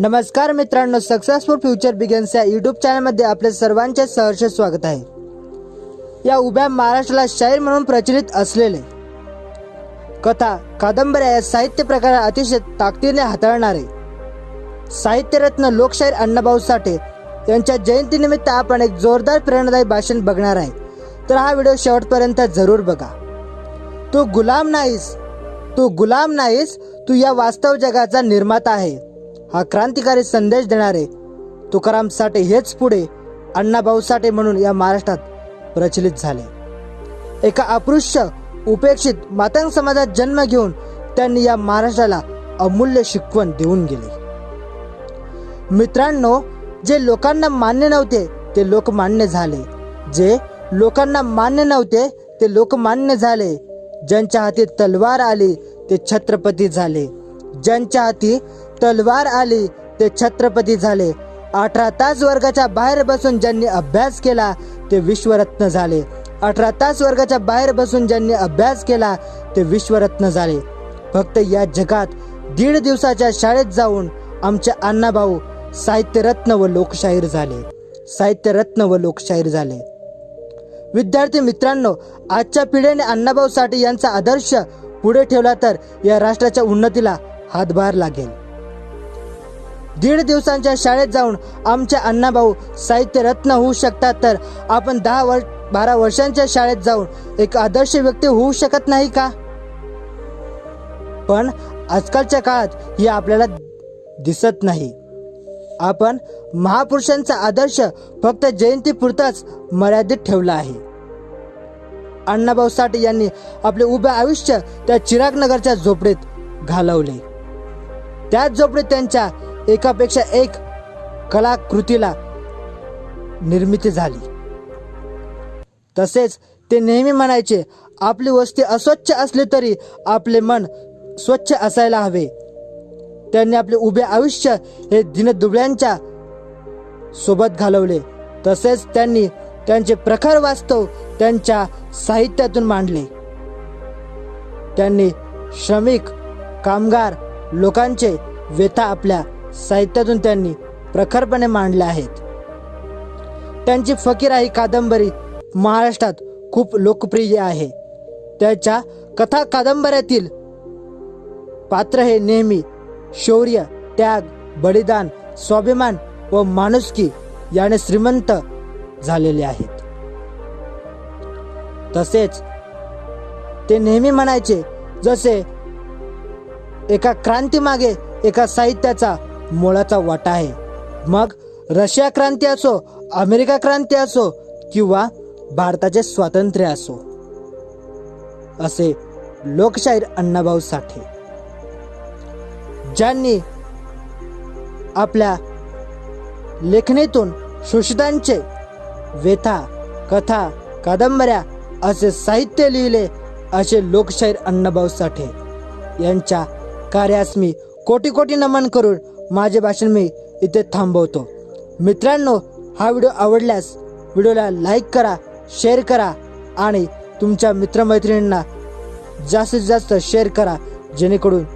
नमस्कार मित्रांनो successful future begins या यूट्यूब चॅनलमध्ये आपले सर्वांचे सहर्ष स्वागत आहे. या उभ्या महाराष्ट्राला शाहीर म्हणून प्रचलित असलेले कथा कादंबऱ्या या साहित्य प्रकारात अतिशय ताकदीने हाताळणारे साहित्यरत्न लोकशाहीर अण्णाभाऊ साठे यांच्या जयंतीनिमित्त आपण एक जोरदार प्रेरणादायी भाषण बघणार आहे. तर हा व्हिडिओ शेवटपर्यंत जरूर बघा. तू गुलाम नाहीस तू गुलाम नाहीस तू या वास्तव जगाचा निर्माता आहे. हा क्रांतिकारी संदेश देणारे तुकाराम साठे हेच पुढे अण्णाभाऊ साठे म्हणून या महाराष्ट्रात प्रचलित झाले. एका अपृश्य उपेक्षित मातंग समाजात जन्म घेऊन त्यांनी या महाराष्ट्राला अमूल्य शिकवण देऊन गेले. मित्रांनो जे लोकांना मान्य नव्हते ते लोकमान्य झाले. जे लोकांना मान्य नव्हते ते लोकमान्य झाले. ज्यांच्या हाती तलवार आली ते छत्रपती झाले. ज्यांच्या हाती तलवार आली ते छत्रपती झाले. अठरा तास वर्गाच्या बाहेर बसून ज्यांनी अभ्यास केला ते विश्वरत्न झाले. अठरा तास वर्गाच्या बाहेर बसून ज्यांनी अभ्यास केला ते विश्वरत्न झाले. फक्त या जगात दीड दिवसाच्या शाळेत जाऊन आमचे अण्णाभाऊ साहित्यरत्न व लोकशाहीर झाले. साहित्यरत्न व लोकशाहीर झाले. विद्यार्थी मित्रांनो आजच्या पिढीने अण्णाभाऊ साठे यांचा आदर्श पुढे ठेवला तर या राष्ट्राच्या उन्नतीला हातभार लागेल. दीड दिवसांच्या शाळेत जाऊन आमच्या अण्णाभाऊ साहित्यरत्न होऊ शकतात तर आपण दहा वर्ष बारा वर्षांच्या शाळेत जाऊन एक आदर्श व्यक्ती होऊ शकत नाही का? पण आजकालच्या काळात हे आपल्याला दिसत नाही. आपण महापुरुषांचा आदर्श फक्त जयंतीपुरताच मर्यादित ठेवला आहे. अण्णाभाऊ साठे यांनी आपले उभे आयुष्य त्या चिरागनगरच्या झोपडीत घालवले. त्याच झोपडीत त्यांच्या एकापेक्षा एक कलाकृतीला निर्मिती झाली. तसेच ते नेहमी म्हणायचे आपली वस्ती अस्वच्छ असली तरी आपले मन स्वच्छ असायला हवे. त्यांनी आपले उभे आयुष्य हे दिनदुबळ्यांच्या सोबत घालवले. तसेच त्यांनी त्यांचे प्रखर वास्तव त्यांच्या साहित्यातून मांडले. त्यांनी श्रमिक कामगार लोकांचे व्यथा आपल्या साहित्यातून त्यांनी प्रखरपणे मांडल्या आहेत. त्यांची फकीरा ही कादंबरी महाराष्ट्रात खूप लोकप्रिय आहे. त्याच्या कथा कादंबऱ्यातील पात्र हे नेहमी शौर्य त्याग बलिदान स्वाभिमान व माणुसकी याने श्रीमंत झालेले आहेत. तसेच ते नेहमी म्हणायचे जसे एका क्रांतीमागे एका साहित्याचा मोळाचा वाटा आहे. मग रशिया क्रांती असो अमेरिका क्रांती असो किंवा भारताचे स्वातंत्र्य असो. असे लोकशाहीर अण्णाभाऊ साठे. ज्यांनी आपल्या लेखणीतून शोषितांचे व्यथा कथा कादंबऱ्या असे साहित्य लिहिले असे लोकशाहीर अण्णाभाऊ साठे. यांच्या कार्यास मी कोटी कोटी नमन करून माझे भाषण मी इथे थांबवतो. मित्रांनो हा व्हिडिओ आवडल्यास व्हिडिओला लाईक करा शेअर करा आणि तुमच्या मित्रमैत्रिणींना जास्तीत जास्त शेअर करा जेणेकरून